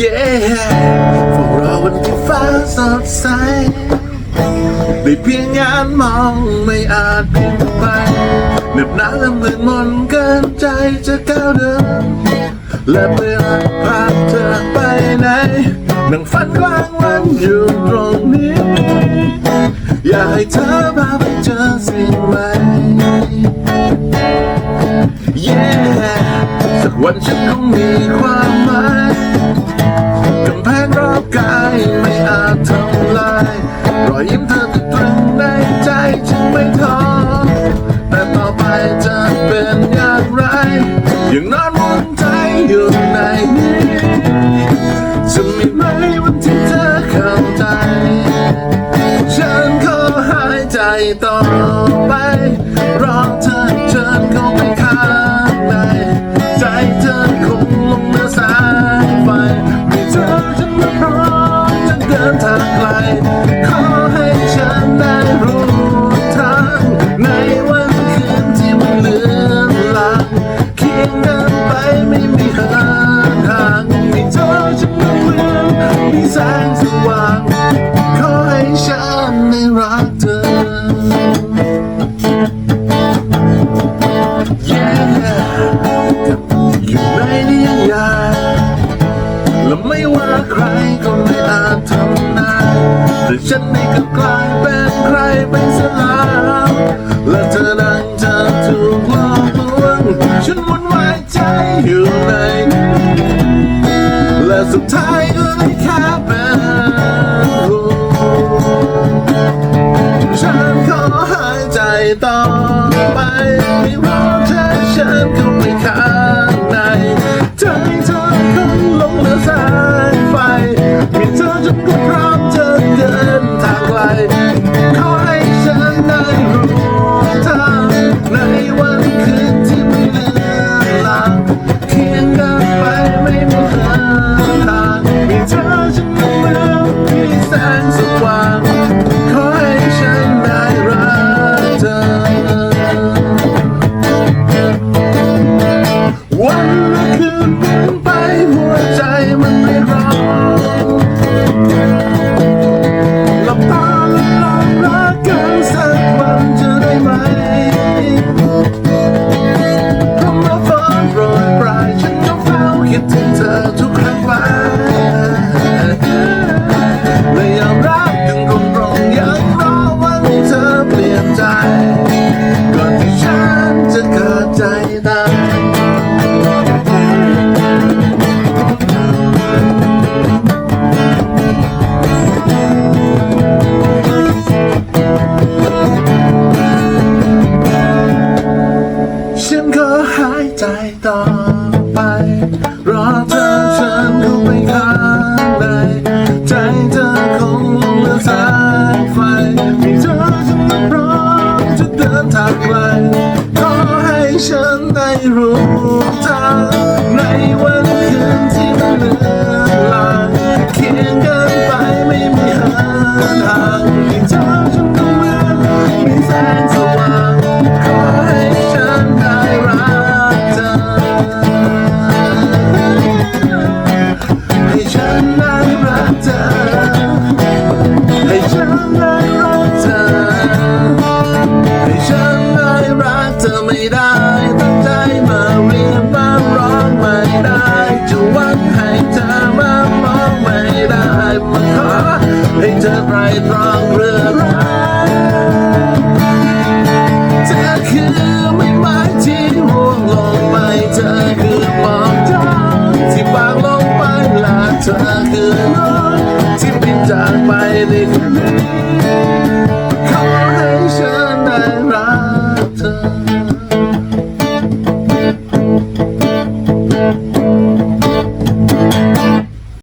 Yeah พวกเราวันที่ฟ้าสดใสได้เพียงงานมองไม่อาจเปลี่ยนไปเหน็บหนาวและมืดมนเกินใจจะก้าวเดิน และเพื่อพาเธอไปไหนนั่งฝันกลางวันอยู่ตรงนี้ อยากให้เธอพาไปเจอสิ่งใหม่ Yeah สักวันฉันคงมีความหมาย กำแพงรอบกายไม่อาจทำลาย รอยยิ้มเธอติดตรึงในใจฉันไม่ท้อแต่ต่อไปจะเป็นอย่างไร ยังนอนวนใจอยู่ในนี้จะมีไหมวันที่เธอเข้าใจ ฉันขอหายใจต่อไป ร้อมจะเดินทางไกล ขอให้ฉันได้รู้ทางในวันคืนที่มันเลือนลางเคียงกันไปไม่มีห่างห่างมีเธอฉันมาเหมือนมีแสงสว่าง ขอให้ฉันได้รักเธอ Yeah อยู่ในนิยายแแต่ฉันนี่ก็กลายเป็นใครไปซะแล้วและเธอนั้นจะถูกหลอกลวงฉันวุ่นวายใจอยู่ในนี้และสุดท้ายก็ได้แค่เป็นฉันขอหายใจต่อ ฉันก็หายใจต่อไป รอเธอเชิญเข้าไปข้างในใจเธอคงลงเหลือสายไฟมีเธอฉันพร้อมจะเดินทาง รู้